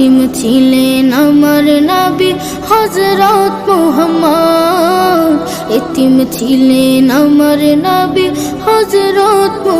খতিম ছিলেন আমার নাবি হজরত মোহাম্মদ। এতিম ছিলেন আমার নাবি হজরত মোহাম্মদ